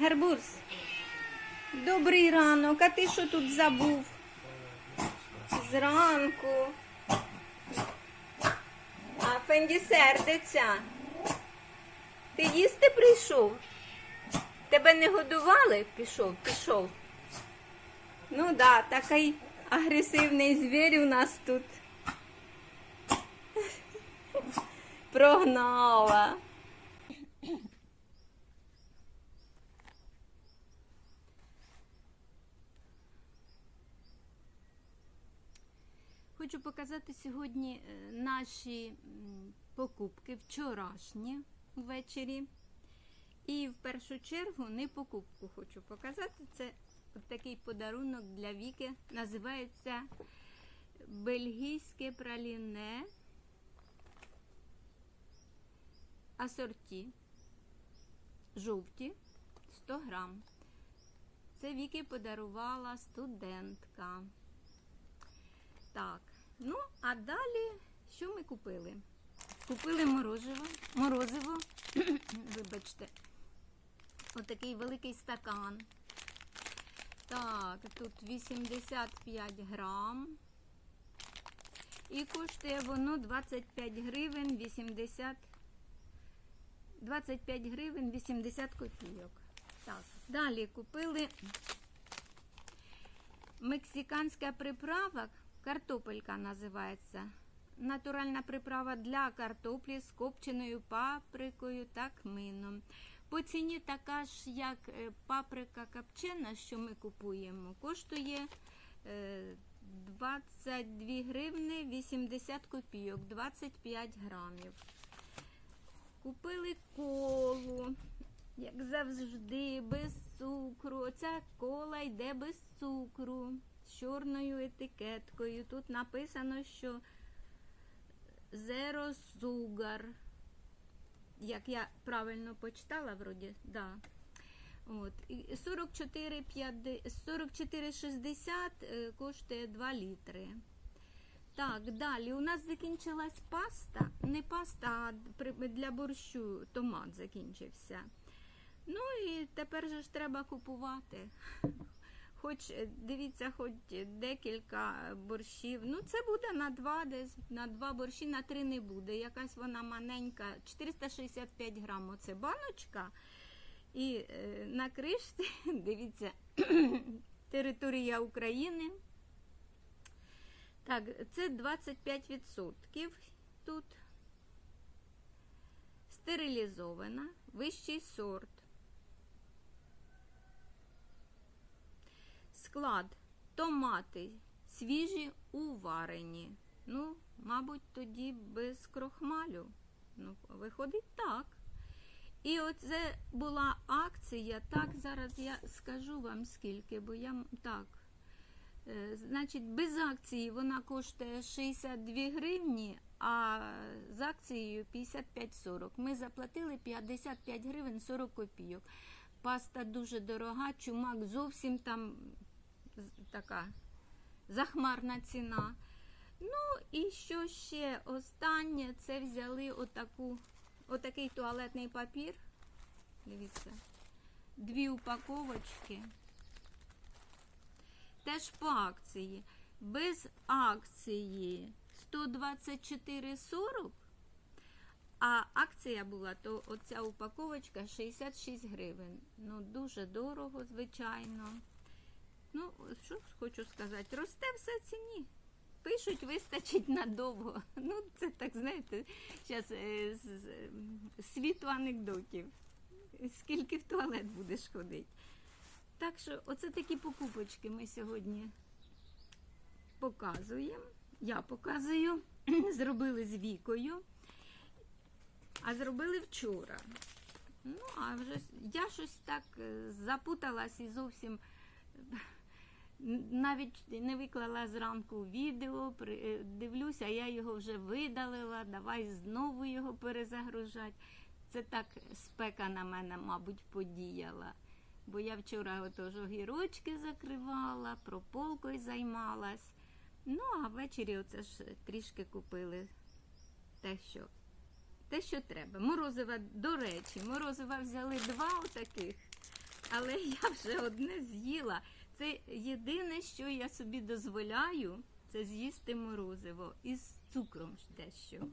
Гербурс, добрий ранок, а ти що тут забув? Зранку. А Фенді сердиться. Ти їсти прийшов? Тебе не годували? Пішов, пішов. Ну да, такий агресивний звір у нас тут. Прогнала. Хочу показати сьогодні е, наші покупки вчорашні ввечері. І в першу чергу не покупку хочу показати. Це такий подарунок для Віки. Називається бельгійське праліне асорті. Жовті 100 грам. Це Віки подарувала студентка. Так, ну, а далі що ми купили? Купили морозиво, морозиво, вибачте, отакий великий стакан. Так, тут 85 грам. І коштує воно 25 гривень 80 25 гривень 80 копійок. Так, далі купили мексиканська приправа, картопелька називається. Натуральна приправа для картоплі з копченою паприкою та кмином. По ціні така ж, як е, паприка копчена, що ми купуємо, коштує е, 22 гривни 80 копійок, 25 грамів. Купили колу, як завжди, без цукру. Оця кола йде без цукру, чорною етикеткою. Тут написано, що Zero Sugar. Як я правильно почитала, вроді, да. От. 44,60 е, коштує 2 літри. Так, далі у нас закінчилась паста. Не паста, а для борщу томат закінчився. Ну і тепер же ж треба купувати. Хоч е, дивіться, хоч декілька борщів. Ну, це буде на два, десь на два борщі, на три не буде. Якась вона маленька, 465 грам оце баночка. І е, на кришці, дивіться, територія України. Так, це 25% тут. Стерилізована, вищий сорт. Склад томати свіжі уварені. Ну, мабуть, тоді без крохмалю. Ну, виходить так. І оце була акція. Так, зараз я скажу вам скільки, бо я так. Е, Значить, без акції вона коштує 62 гривні, а з акцією 55-40. Ми заплатили 55 гривень 40 копійок. Паста дуже дорога, чумак зовсім там така захмарна ціна. Ну і що ще останнє, це взяли отаку, отакий туалетний папір. Дивіться, дві упаковочки. Теж по акції. Без акції 124,40, а акція була, то оця упаковочка 66 гривень. Ну, дуже дорого, звичайно. Що хочу сказати, росте все ціні. Пишуть, вистачить надовго. Ну, це так, знаєте, зараз світу анекдотів. Скільки в туалет будеш ходити. Так що, оце такі покупочки ми сьогодні показуємо. Я показую. Зробили з вікою, а зробили вчора. Ну, а вже я щось так е, запуталась і зовсім навіть не виклала зранку відео, е, дивлюся, я його вже видалила, давай знову його перезагружати. Це так спека на мене, мабуть, подіяла. Бо я вчора отож огірочки закривала, прополкою займалась. Ну, а ввечері оце ж трішки купили те, що, те, що треба. Морозива, до речі, морозива взяли два отаких. але я вже одне з'їла. Це єдине, що я собі дозволяю, це з'їсти морозиво із цукром дещо.